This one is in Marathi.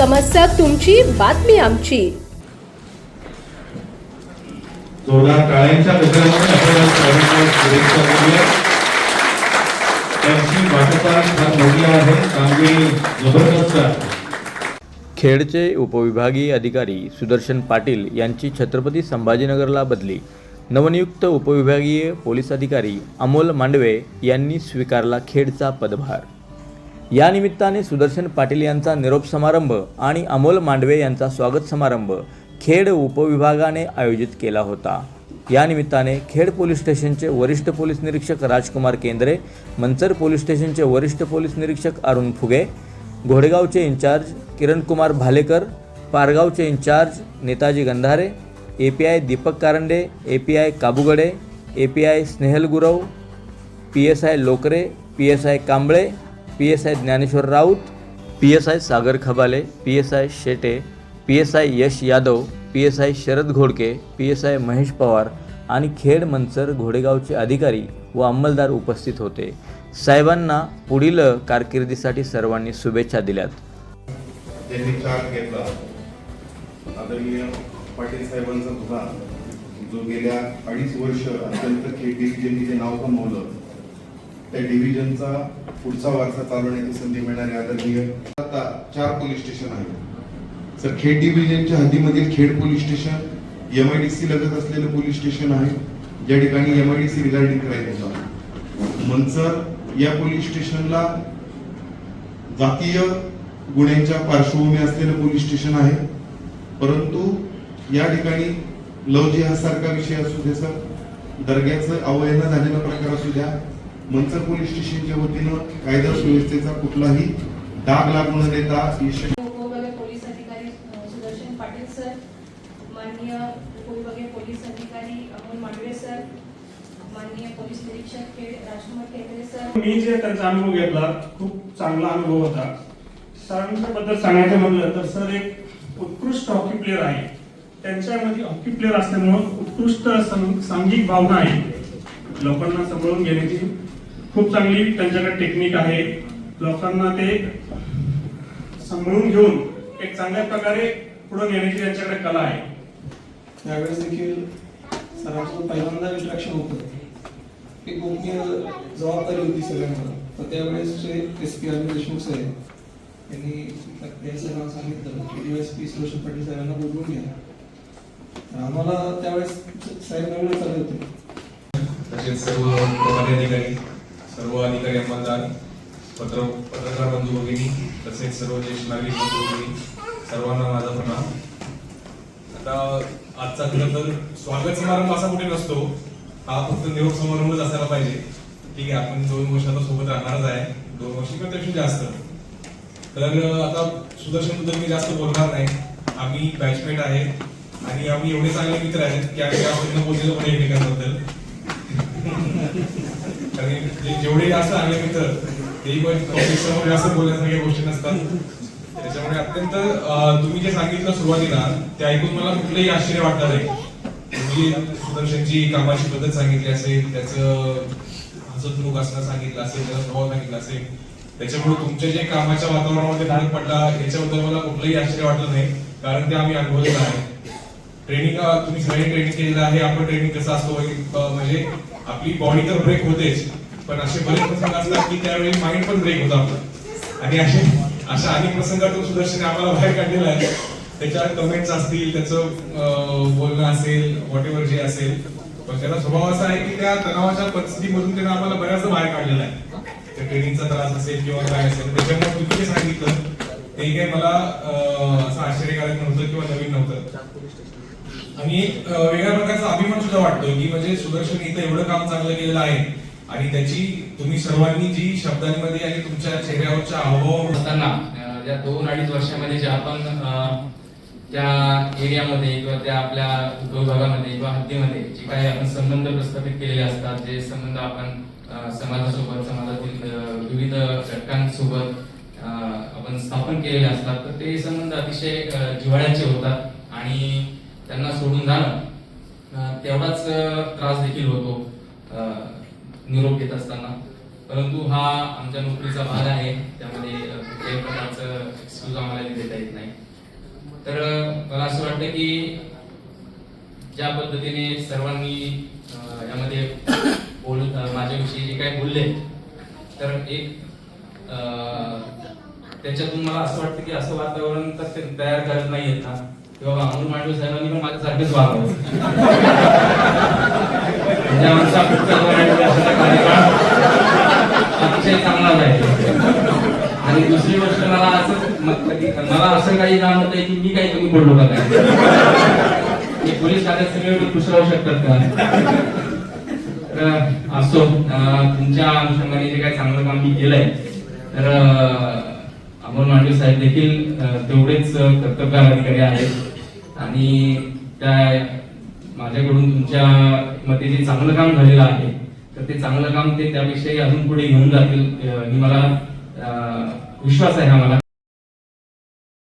समस्या तुमची बातमी आमची. जोरदार टाळ्यांच्या गजरामध्ये. त्यांची वाटचाल फार मोठी आहे. कामगिरी जबरदस्त खेडचे उपविभागीय अधिकारी सुदर्शन पाटील यांची छत्रपती संभाजीनगरला बदली. नवनियुक्त उपविभागीय पोलीस अधिकारी अमोल मांडवे यांनी स्वीकारला खेडचा पदभार. या निमित्ताने सुदर्शन पाटील यांचा निरोप समारंभ आणि अमोल मांडवे यांचा स्वागत समारंभ खेड उपविभागाने आयोजित केला होता. या निमित्ताने खेड पोलीस स्टेशनचे वरिष्ठ पोलीस निरीक्षक राजकुमार केंद्रे मंचर पोलीस स्टेशनचे वरिष्ठ पोलीस निरीक्षक अरुण फुगे घोडेगावचे in charge Kirankumar Bhalekar पारगावचे in charge Netaji Gandhare A P I Deepak Karande A P I Kabugade A P I Snehal Gurav P S I Lokare P S I Kamble P S I Dnyaneshwar Raut P S I Sagar Khabale P S I Shete P S I Yash Yadav P S I Sharad Ghodke P S I Mahesh Pawar आणि खेड मंचर घोडेगावचे अधिकारी व अंमलदार उपस्थित होते. साहेबांना पुढील कारकिर्दीसाठी सर्वांनी शुभेच्छा दिल्यात. त्यांनी चार्ज घेतला. आदरणीय पाटील साहेबांचा धुरा जो गेल्या अडीच वर्ष अत्यंत खेळ डिव्हिजननी जे नाव कमवलं त्या डिव्हिजनचा पुढचा वारसा चालवण्याची संधी मिळणारे आदरणीय आता चार पोलीस स्टेशन आहेत. सर खेड डिव्हिजनच्या हद्दीमधील Khed police station M I D C लगत असलेलं पोलीस स्टेशन आहे. ज्या ठिकाणी M I D C regarding करायचं होतं. मंचर या पोलीस स्टेशनला जातीय गुन्ह्यांच्या पार्श्वभूमी असलेलं पोलीस स्टेशन आहे. परंतु या ठिकाणी लव जिहाद सारखा विषय असू दे सर. दर्ग्याचं अवहेलना झालेला प्रकार असू द्या. मंचर पोलीस स्टेशनच्या वतीनं कायदा सुव्यवस्थेचा कुठलाही डाग लागू न देता पोलीस अधिकारी अ, सुदर्शन पाटील सर माननीय उपविभागीय पोलीस अधिकारी अमोल मांडवे सर माननीय पोलीस निरीक्षक खेड राजकुमार केंद्रे सर. मी जे त्यांचा अनुभव घेतला खूप चांगला अनुभव होता. सरांच्याबद्दल सांगायचं म्हणलं तर सर एक उत्कृष्ट हॉकी प्लेअर आहे. त्यांच्यामध्ये हॉकी प्लेअर असल्यामुळं उत्कृष्ट सं- सांघिक भावना आहे. लोकांना सांभाळून घेण्याची खूप चांगली त्यांच्याकडे टेक्निक आहे. लोकांना ते सांभाळून घेऊन एक चांगल्या प्रकारे पुढे नेण्याची त्यांच्याकडे कला आहे. त्यावेळेस देखील सरांचं पहिल्यांदा इंट्रॅक्शन होतं. एक गोपनीय जबाबदारी होती सगळ्यांना तर त्यावेळेस जे एस पी अरविंद देशमुख साहेब यांनी त्या साहेबांना सांगितलं की डीएसपी सुरेश पाटील साहेबांना बोलवून घ्या. आम्हाला त्यावेळेस साहेब नवीनच आले होते. तसेच सर्व प्रभारी अधिकारी सर्व अधिकारी अंमलदार पत्र पत्रकार बंधू भगिनी तसेच सर्व ज्येष्ठ नागरिक बंधू भगिनी सर्वांना माझा प्रणाम. आता आजचा खरं तर स्वागत समारंभ असा कुठे नसतो. हा फक्त निरोप समारंभच असायला पाहिजे. ठीक आहे आपण दोन वर्ष आता सोबत राहणारच आहे. दोन वर्ष किंवा त्यापेक्षा जास्त. तर आता सुदर्शनबद्दल मी जास्त बोलणार नाही. आम्ही बॅचमेट आहे आणि आम्ही एवढे चांगले मित्र आहेत की आम्ही आपण बोललेलो पण एकमेकांबद्दल. आणि जेवढे जास्त आले मित्र तेही पण समोर जास्त बोलण्यासारख्या गोष्टी नसतात. त्याच्यामुळे अत्यंत तुम्ही जे सांगितलं सुरुवातीला ते ऐकून मला कुठलंही आश्चर्य वाटणार नाही. तुम्ही सुदर्शनची कामाची पद्धत सांगितली असेल त्याचं हसतमुख असणं सांगितलं असेल त्याचा स्वभाव सांगितला असेल त्याच्यामुळे तुमच्या जे कामाच्या वातावरणामध्ये फरक पडला याच्याबद्दल मला कुठलंही आश्चर्य वाटलं नाही कारण ते आम्ही अनुभवलेलं आहे. ट्रेनिंग तुम्ही सगळ्यांनी ट्रेनिंग केलेलं आहे आपण ट्रेनिंग कसं असतो म्हणजे आपली बॉडी तर ब्रेक होतेच पण असे बरेच प्रसंग असतात की त्यावेळी माइंड पण ब्रेक होतो आपलं. आणि असे अशा अनेक प्रसंगातून सुदर्शन आम्हाला बाहेर काढलेलं आहे. त्याच्यावर कमेंट्स असतील त्याचं बोलणं असेल व्हॉट एव्हर जे असेल पण त्याचा स्वभाव असा आहे की त्या तणावाच्या परिस्थितीमधून त्यानं आम्हाला बऱ्याचदा बाहेर काढलेला आहे. त्या ट्रेनिंगचा त्रास असेल किंवा काय असेल त्याच्यामुळे तुम्ही सांगितलं. ते काही मला असं आश्चर्यकारक नव्हतं किंवा नवीन आणि वेगळ्या प्रकारचा अभिमान सुद्धा वाटतोय की म्हणजे सुदर्शन इथं एवढं काम चांगलं केलेलं आहे आणि त्याची तुम्ही सर्वांनी जी शब्दांमध्ये आणि तुमच्या चेहऱ्यावरच्या हावभाव असताना या दोन अडीच वर्षामध्ये जे आपण त्या एरियामध्ये किंवा त्या आपल्या उपविभागामध्ये किंवा हद्दीमध्ये जे काही आपण संबंध प्रस्थापित केलेले असतात जे संबंध आपण समाजासोबत समाजातील विविध घटकांसोबत आपण स्थापन केलेले असतात तर ते संबंध अतिशय जिव्हाळ्याचे होतात. आणि त्यांना सोडून जाणं तेवढाच त्रास देखील होतो निरोप घेत असताना. परंतु हा आमच्या नोकरीचा भाग आहे त्यामध्ये कुठल्याही प्रकारचं एक्सक्यूज आम्हाला देता येत नाही. तर मला असं वाटतं की ज्या पद्धतीने सर्वांनी यामध्ये बोल माझ्याविषयी जे काही बोलले तर एक त्याच्यातून मला असं वाटतं की असं वातावरण तर ते तयार करत नाहीयेत ना. किंवा बाबा अमोल साहेबांनी पण माझ्यासारखेच वागलं म्हणजे आमचा पुढचा अतिशय चांगला जाईल आणि दुसरी गोष्ट मला असं कधी- मला असं काही जाणवत आहे की मी काही कमी बोललो का काय? पोलीस खात्यात सगळे एवढे खुश राहू शकतात का? असो तुमच्या अनुषंगाने जे काही चांगलं काम मी केलंय तर अमोल मांडवे साहेब देखील तेवढेच अं, अधिकारी आहेत. आणि त्या माझ्याकडून तुमच्या मते जे चांगलं काम झालेलं आहे तर ते चांगलं काम ते त्यापेक्षाही अजून पुढे घेऊन जातील ही मला विश्वास आहे हा मला.